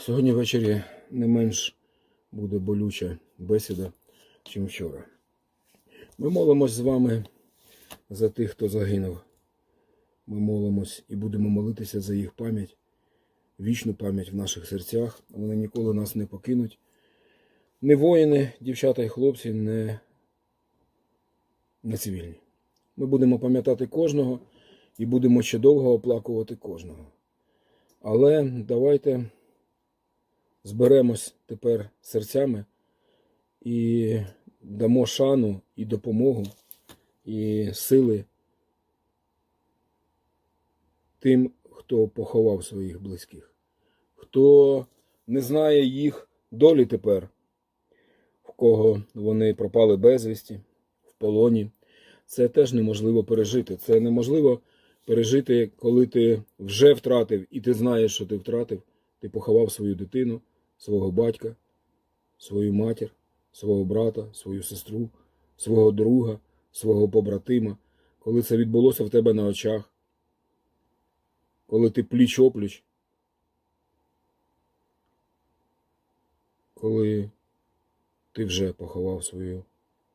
Сьогодні ввечері не менш буде болюча бесіда, чим вчора. Ми молимось з вами за тих, хто загинув. Ми молимось і будемо молитися за їх пам'ять, вічну пам'ять в наших серцях. Вони ніколи нас не покинуть. Не воїни, дівчата і хлопці, не, не цивільні. Ми будемо пам'ятати кожного і будемо ще довго оплакувати кожного. Але давайте зберемось тепер серцями і дамо шану і допомогу, і сили тим, хто поховав своїх близьких, хто не знає їх долі тепер, в кого вони пропали безвісті, в полоні. Це теж неможливо пережити. Це неможливо пережити, коли ти вже втратив, і ти знаєш, що ти втратив. Ти поховав свою дитину, свого батька, свою матір, свого брата, свою сестру, свого друга, свого побратима, коли це відбулося в тебе на очах, коли ти пліч опліч, коли ти вже поховав свою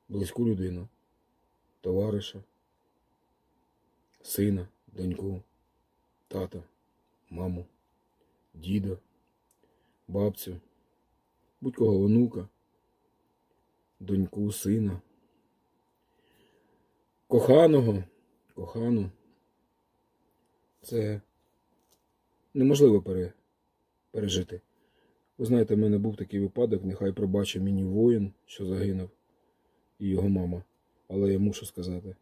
близьку людину, товариша, сина, доньку, тата, маму, діда, бабцю, будь-кого онука, доньку, сина, коханого, кохану. Це неможливо пере, пережити. Ви знаєте, в мене був такий випадок, нехай пробачить мені воїн, що загинув, і його мама. Але я мушу сказати,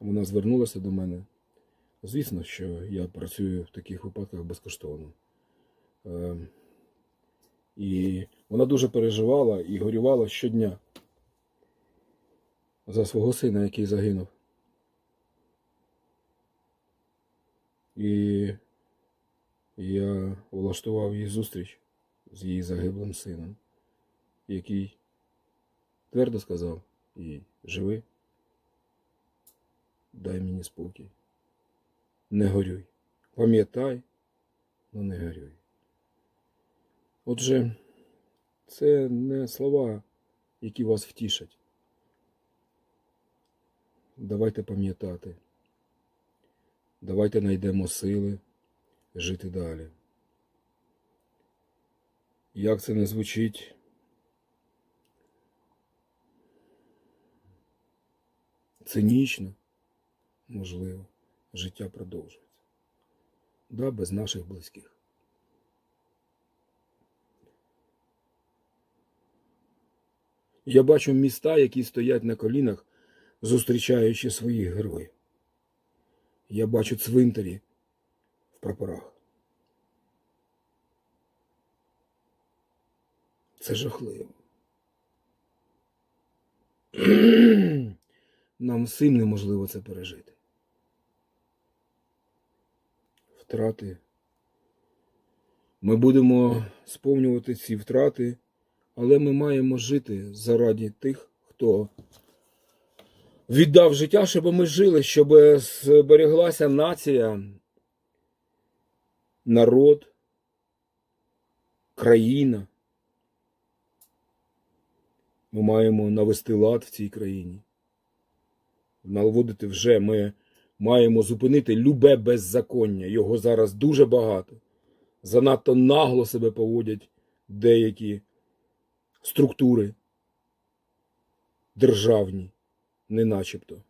вона звернулася до мене. Звісно, що я працюю в таких випадках безкоштовно. Е, І вона дуже переживала і горювала щодня за свого сина, який загинув. І я влаштував їй зустріч з її загиблим сином, який твердо сказав їй, живи, дай мені спокій. Не горюй. Пам'ятай, але не горюй. Отже, це не слова, які вас втішать. Давайте пам'ятати. Давайте знайдемо сили жити далі. Як це не звучить? Цинічно, можливо, життя продовжується. Да, без наших близьких. Я бачу міста, які стоять на колінах, зустрічаючи своїх героїв. Я бачу цвинтарі в прапорах. Це жахливо. Нам всім неможливо це пережити. Втрати. Ми будемо сповнювати ці втрати, але ми маємо жити заради тих, хто віддав життя, щоб ми жили, щоб збереглася нація, народ, країна. Ми маємо навести лад в цій країні. Наводити вже ми маємо зупинити любе беззаконня. Його зараз дуже багато. Занадто нагло себе поводять деякі структури державні, не начебто.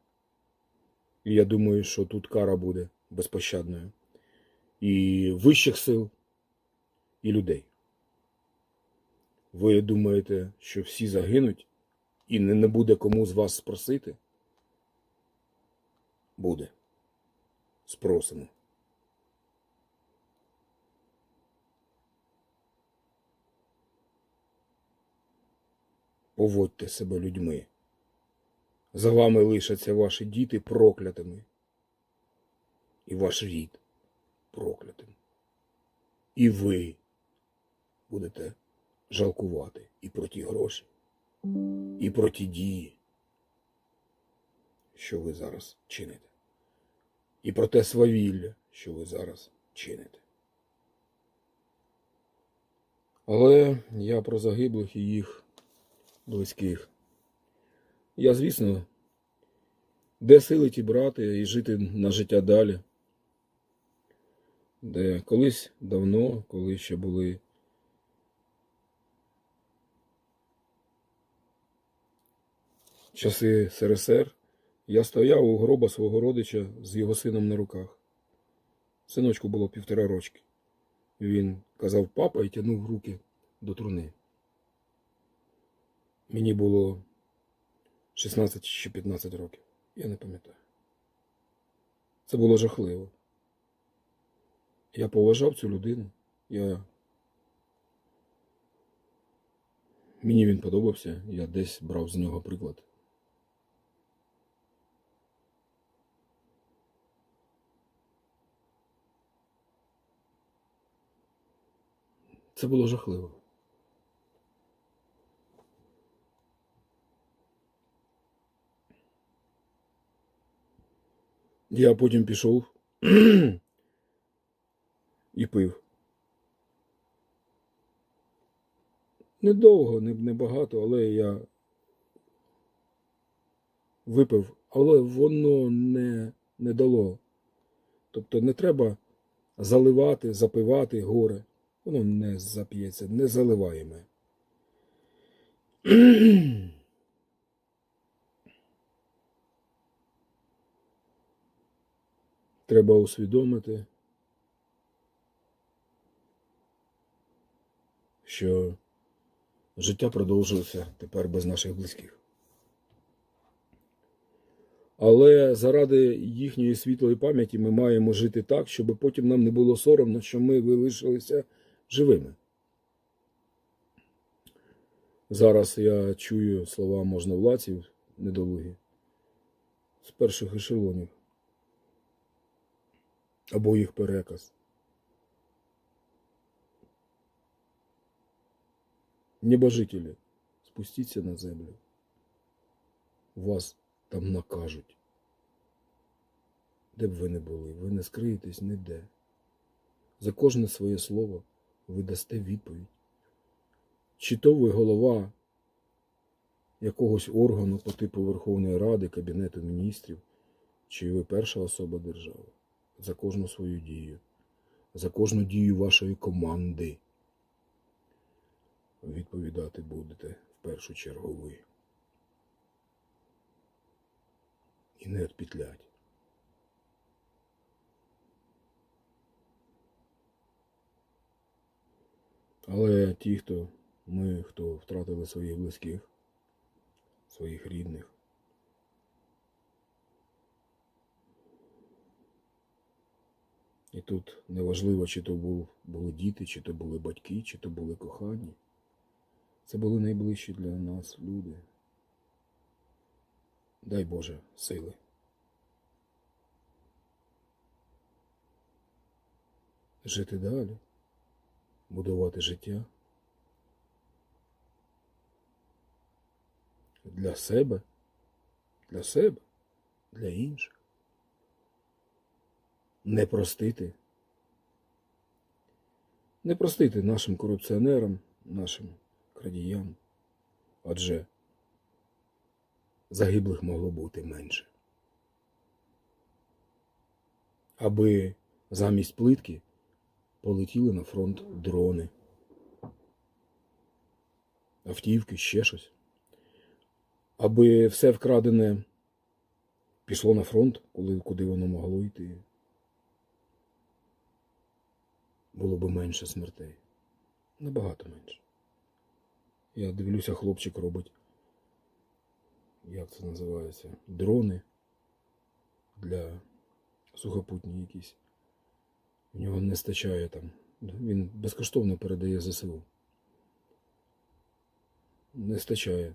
І я думаю, що тут кара буде безпощадною. І вищих сил, і людей. Ви думаєте, що всі загинуть і не, буде кому з вас спросити? Буде. Спросимо. Поводьте себе людьми. За вами лишаться ваші діти проклятими. І ваш рід проклятим. І ви будете жалкувати і про ті гроші, і про ті дії, що ви зараз чините, і про те свавілля, що ви зараз чините. Але я про загиблих і їх близьких. Я, звісно, де сили ті брати і жити на життя далі. Де колись давно, коли ще були часи СРСР, я стояв у гроба свого родича з його сином на руках. Синочку було півтора рочки. Він казав папа і тягнув руки до труни. Мені було 16 чи 15 років. Я не пам'ятаю. Це було жахливо. Я поважав цю людину. Я... Мені він подобався, я десь брав з нього приклад. Це було жахливо. Я потім пішов і пив. Недовго, не, не багато, але я випив, але воно не, не дало. Тобто не треба заливати, запивати горе. Воно не зап'ється, не заливаємо. Треба усвідомити, що життя продовжується тепер без наших близьких. Але заради їхньої світлої пам'яті ми маємо жити так, щоб потім нам не було соромно, що ми залишилися живими. Зараз я чую слова можновладців недолугі з перших ешелонів або їх переказ. Небожителі, спустіться на землю. Вас там накажуть. Де б ви не були, ви не скриєтесь ніде. За кожне своє слово ви дасте відповідь. Чи то ви голова якогось органу по типу Верховної Ради, Кабінету міністрів, чи ви перша особа держави за кожну свою дію, за кожну дію вашої команди. Відповідати будете в першу чергу ви. І не відпітлять. Але ті, хто ми, хто втратили своїх близьких, своїх рідних, і тут неважливо, чи то були діти, чи то були батьки, чи то були кохані. Це були найближчі для нас люди. Дай Боже сили. Жити далі, будувати життя для себе, для себе, для інших. Не простити. Не простити нашим корупціонерам, нашим крадіям, адже загиблих могло бути менше. Аби замість плитки полетіли на фронт дрони, автівки, ще щось. Аби все вкрадене пішло на фронт, куди воно могло йти. Було б менше смертей. Набагато менше. Я дивлюся, хлопчик робить, як це називається, дрони для сухопутні якісь. В нього не стачає там. Він безкоштовно передає ЗСУ. Не стачає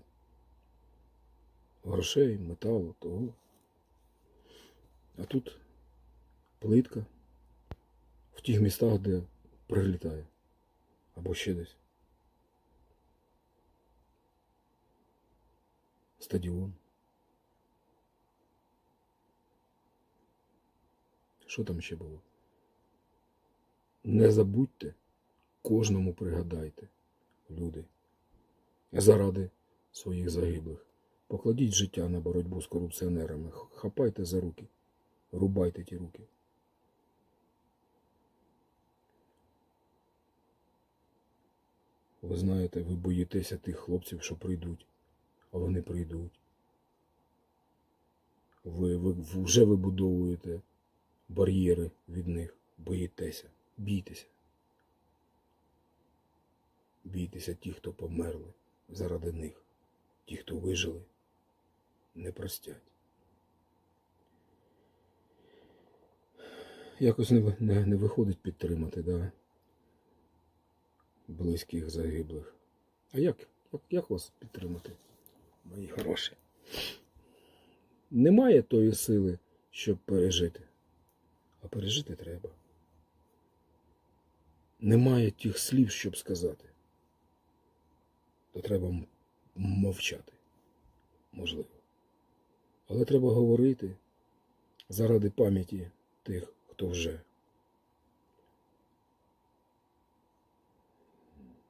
грошей, металу, того. А тут плитка в тих містах, де прилітає. Або ще десь. Стадіон. Що там ще було? Не забудьте, кожному пригадайте. люди, заради своїх загиблих. Покладіть життя на боротьбу з корупціонерами. Хапайте за руки, рубайте ті руки. Ви знаєте, ви боїтеся тих хлопців, що прийдуть, а вони прийдуть. Ви, ви вже вибудовуєте бар'єри від них, боїтеся, бійтеся. Бійтеся ті, хто померли заради них, ті, хто вижили, не простять. Якось не, не, не виходить підтримати, да? Близьких загиблих. А як? як? Як вас підтримати, мої хороші? Немає тої сили, щоб пережити. А пережити треба. Немає тих слів, щоб сказати. То треба мовчати. Можливо. Але треба говорити заради пам'яті тих, хто вже.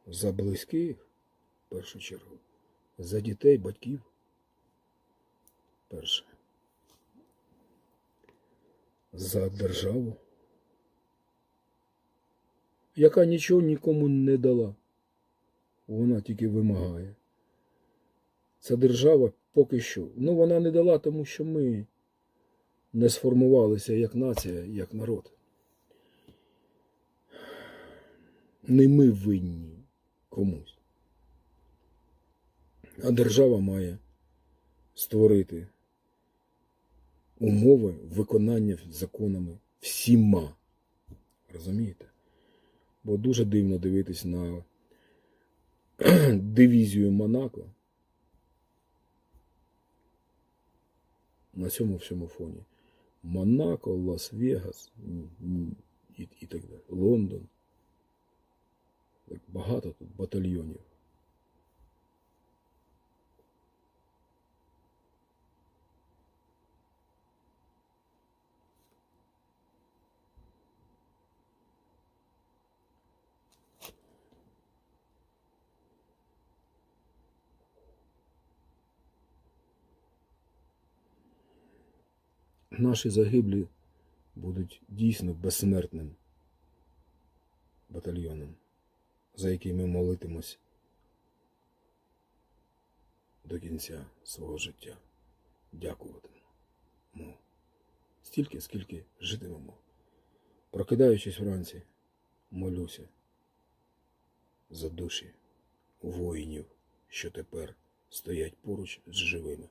За близьких, в першу чергу, за дітей, батьків. Перше. За державу, яка нічого нікому не дала. Вона тільки вимагає. Ця держава поки що. Ну, вона не дала, тому що ми не сформувалися як нація, як народ. Не ми винні комусь. А держава має створити умови виконання законами всіма. Розумієте? Бо дуже дивно дивитись на дивізію Монако на цьому всьому фоні. Монако, Лас-Вегас і, і так далі. Лондон. Так багато тут батальйонів. Наші загиблі будуть дійсно безсмертним батальйоном, за який ми молитимось до кінця свого життя. Дякуватимемо. Стільки, скільки житимемо. Прокидаючись вранці, молюся за душі воїнів, що тепер стоять поруч з живими.